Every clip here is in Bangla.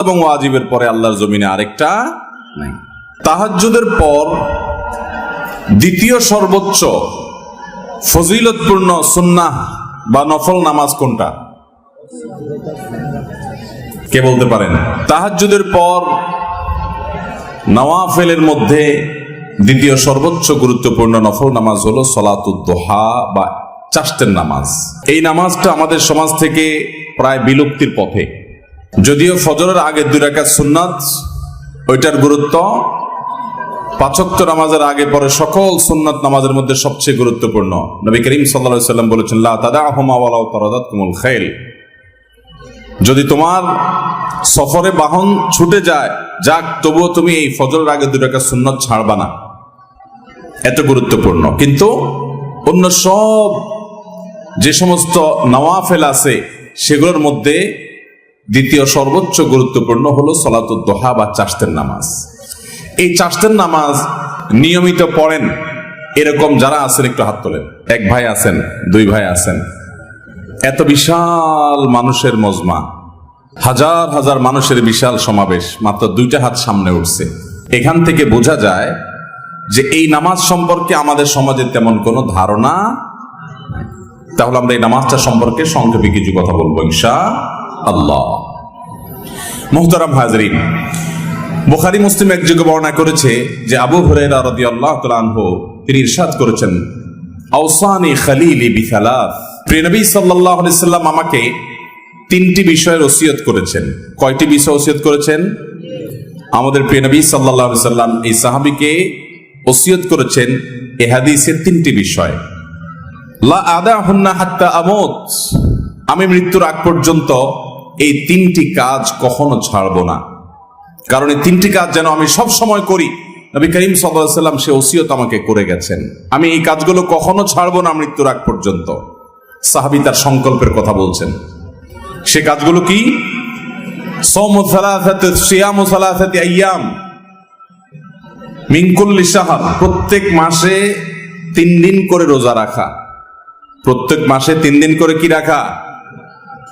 এবং ওয়াজিবের পরে আল্লাহর জমিনে আরেকটা নাই। তাহাজ্জুদের পর দ্বিতীয় সর্বোচ্চ ফজিলতপূর্ণ সুন্নাহ বা নফল নামাজ কোনটা? কে বলতে পারেন? তাহাজ্জুদের পর নওয়াফেলের মধ্যে দ্বিতীয় সর্বোচ্চ গুরুত্বপূর্ণ নফল নামাজ হলো সলাতুদ্দোহা বা চাষ্টের নামাজ। এই নামাজটা আমাদের সমাজ থেকে প্রায় বিলুপ্তির পথে। যদিও ফজরের আগের দুই রাকাত সুন্নাত, ওইটার গুরুত্ব, পাঁচক্ত নামাজের আগে পরে সকল সুন্নাত নামাজের মধ্যে সবচেয়ে গুরুত্বপূর্ণ। নবী করিম সাল্লা সাল্লাম বলেছেন কুমুল খাইল। যদি তোমার সফরে বাহন ছুটে যায়, যাক, তবুও তুমি এই ফজরের আগে রাকাত সুন্নাত ছাড়বা না। এত গুরুত্বপূর্ণ। কিন্তু অন্য সব যে সমস্ত নওয়াফেল আছে, সেগুলোর মধ্যে দ্বিতীয় সর্বোচ্চ গুরুত্বপূর্ণ হলো সলাতুদ্দোহা বা চাষতের নামাজ। এই চাষতের নামাজ নিয়মিত পড়েন, এরকম যারা আছেন একটু হাত তোলেন। এক ভাই আছেন, দুই ভাই আছেন। এত বিশাল মানুষের মজমা। হাজার হাজার মানুষের বিশাল সমাবেশ, মাত্র দুইটা হাত সামনে উঠছে। এখান থেকে বোঝা যায় যে এই নামাজ সম্পর্কে আমাদের সমাজে তেমন কোনো ধারণা তাহলে আমরা এই নামাজটা সম্পর্কে সংক্ষেপে কিছু কথা বলব, ইনশা আল্লাহ। মুহতারাম হাজরিন, বুখারি মুসলিম এক যুগে বর্ণনা করেছে যে আবু হুরায়রা রাদিয়াল্লাহু তাআলা তিনি ইরশাদ করেছেন, আওসানি খালিলি বিসালাত প্রিয় নবী সাল্লাল্লাহু আলাইহি সাল্লাম আমাকে তিনটি বিষয়ের ওসিয়ত করেছেন। কয়টি বিষয় ওসিয়ত করেছেন? আমাদের প্রিয় নবী সাল্লাল্লাহু আলাইহি সাল্লাম এই সাহাবীকে ওসিয়ত করেছেন এ হাদিসের তিনটি বিষয়। লা আদা হাত্তা আমি মৃত্যুর আগ পর্যন্ত এই তিনটি কাজ কখনো ছাড়বো না। কারণ এই তিনটি কাজ যেন আমি সব সময় করি। নবী করিম সাল্লাম সে ওসিয়ত আমাকে করে গেছেন। আমি এই কাজগুলো কখনো ছাড়বো না মৃত্যুর আগ পর্যন্ত। সাহাবি তার সংকল্পের কথা বলছেন। সে কাজগুলো কি? মিনকুল্লি সাহার প্রত্যেক মাসে তিন দিন করে রোজা রাখা। প্রত্যেক মাসে তিন দিন করে কি রাখা?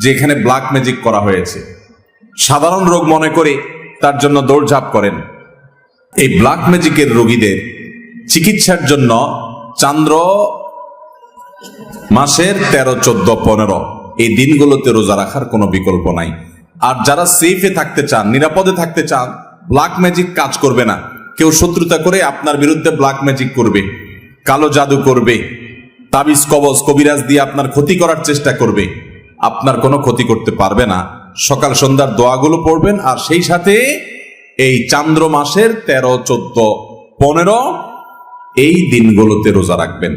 যে এখানে ব্ল্যাক ম্যাজিক করা হয়েছে। সাধারণ রোগ মনে করে তার জন্য দৌড়ঝাঁপ করেন। এই ব্ল্যাক ম্যাজিকের রোগীদের চিকিৎসার জন্য চান্দ্র মাসের তেরো, চোদ্দ, পনেরো, এই দিনগুলোতে রোজা রাখার কোনো বিকল্প নাই। আর যারা সেফে থাকতে চান, নিরাপদে থাকতে চান ব্ল্যাক ম্যাজিক কাজ করবে না। কেউ শত্রুতা করে আপনার বিরুদ্ধে ব্ল্যাক ম্যাজিক করবে, কালো জাদু করবে, তাবিজ কবজ, কবিরাজ দিয়ে আপনার ক্ষতি করার চেষ্টা করবে। আপনার কোনো ক্ষতি করতে পারবে না। সকাল সন্ধ্যার দোয়াগুলো পড়বেন আর সেই সাথে এই চান্দ্র মাসের তেরো, চোদ্দ, পনেরো এই দিনগুলোতে রোজা রাখবেন।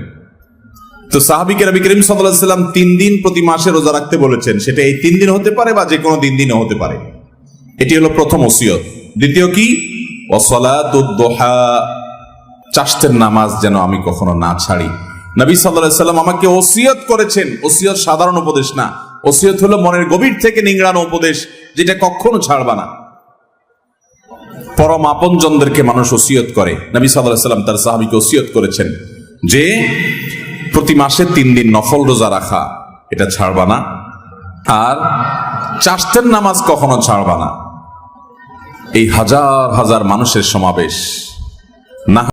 তো সাহাবিকে রবি করিম সাল্লাম তিন দিন প্রতি মাসে রোজা রাখতে বলেছেন। সেটা এই তিন দিন হতে পারে বা যে কোনো দিন দিনও হতে পারে। এটি হলো প্রথম ওসিয়ত। দ্বিতীয় কি? চাষতের নামাজ যেন আমি কখনো না ছাড়ি। নবী সাল্লাহ সাল্লাম আমাকে ওসিয়ত করেছেন। ওসিয়ত সাধারণ উপদেশ না। ওসিয়ত হলো মনের গভীর থেকে নিংড়ানো উপদেশ যেটা কখনো ছাড়বা না। পরম আপনজনদেরকে মানুষ ওসিয়ত করে। নবী সাল্লাহ সাল্লাম তার সাহাবিকে ওসিয়ত করেছেন যে, প্রতি মাসে তিন দিন নফল রোজা রাখা, এটা ছাড়বা না। আর চাষতের নামাজ কখনো ছাড়বা না। এই হাজার হাজার মানুষের সমাবেশ না